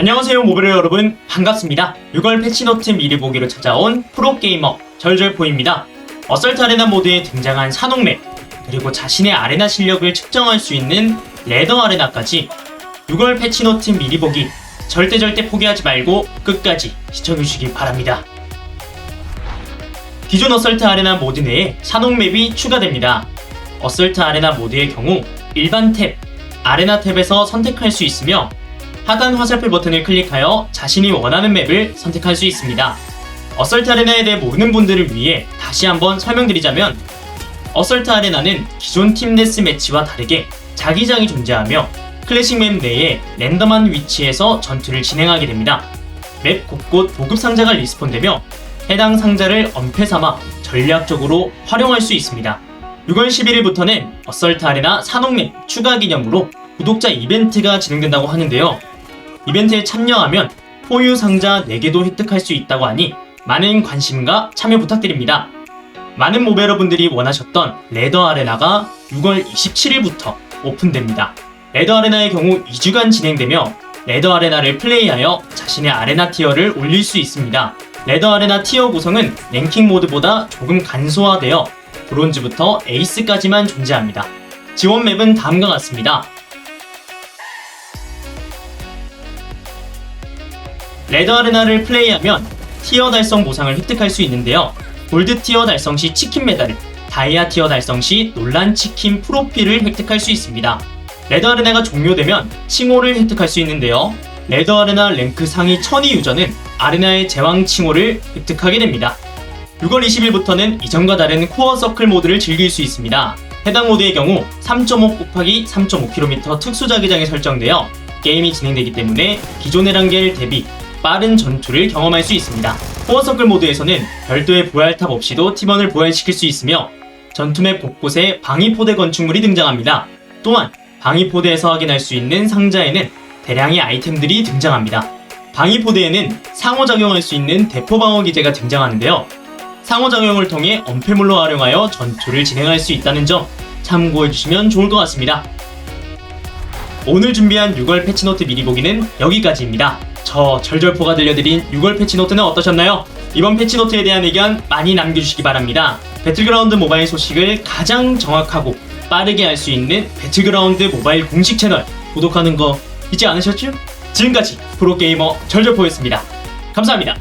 안녕하세요 모바일 여러분. 반갑습니다. 6월 패치노트 미리 보기로 찾아온 프로게이머 절절포입니다. 어설트 아레나 모드에 등장한 산옥맵 그리고 자신의 아레나 실력을 측정할 수 있는 레더 아레나까지 6월 패치노트 미리 보기 절대 절대 포기하지 말고 끝까지 시청해주시기 바랍니다. 기존 어설트 아레나 모드 내에 산옥맵이 추가됩니다. 어설트 아레나 모드의 경우 일반 탭, 아레나 탭에서 선택할 수 있으며 하단 화살표 버튼을 클릭하여 자신이 원하는 맵을 선택할 수 있습니다. 어설트 아레나에 대해 모르는 분들을 위해 다시 한번 설명드리자면 어설트 아레나는 기존 팀 데스 매치와 다르게 자기장이 존재하며 클래식 맵 내에 랜덤한 위치에서 전투를 진행하게 됩니다. 맵 곳곳 보급 상자가 리스폰되며 해당 상자를 엄폐 삼아 전략적으로 활용할 수 있습니다. 6월 11일부터는 어설트 아레나 산옥맵 추가 기념으로 구독자 이벤트가 진행된다고 하는데요. 이벤트에 참여하면 포유 상자 4개도 획득할 수 있다고 하니 많은 관심과 참여 부탁드립니다. 많은 모베 여러분들이 원하셨던 레더 아레나가 6월 27일부터 오픈됩니다. 레더 아레나의 경우 2주간 진행되며 레더 아레나를 플레이하여 자신의 아레나 티어를 올릴 수 있습니다. 레더 아레나 티어 구성은 랭킹 모드보다 조금 간소화되어 브론즈부터 에이스까지만 존재합니다. 지원 맵은 다음과 같습니다. 레더 아레나를 플레이하면 티어 달성 보상을 획득할 수 있는데요. 골드 티어 달성 시 치킨 메달을, 다이아 티어 달성 시 논란 치킨 프로필을 획득할 수 있습니다. 레더 아레나가 종료되면 칭호를 획득할 수 있는데요. 레더 아레나 랭크 상위 1000위 유저는 아레나의 제왕 칭호를 획득하게 됩니다. 6월 20일부터는 이전과 다른 코어 서클 모드를 즐길 수 있습니다. 해당 모드의 경우 3.5 곱하기 3.5km 특수 자기장이 설정되어 게임이 진행되기 때문에 기존의 란겔 대비 빠른 전투를 경험할 수 있습니다. 코어 서클 모드에서는 별도의 부활탑 없이도 팀원을 부활시킬 수 있으며 전투맵 곳곳에 방위포대 건축물이 등장합니다. 또한 방위포대에서 확인할 수 있는 상자에는 대량의 아이템들이 등장합니다. 방위포대에는 상호작용할 수 있는 대포방어 기제가 등장하는데요. 상호작용을 통해 엄폐물로 활용하여 전투를 진행할 수 있다는 점 참고해주시면 좋을 것 같습니다. 오늘 준비한 6월 패치노트 미리 보기는 여기까지입니다. 저 절절포가 들려드린 6월 패치노트는 어떠셨나요? 이번 패치노트에 대한 의견 많이 남겨주시기 바랍니다. 배틀그라운드 모바일 소식을 가장 정확하고 빠르게 알 수 있는 배틀그라운드 모바일 공식 채널 구독하는 거 잊지 않으셨죠? 지금까지 프로게이머 절절포였습니다. 감사합니다.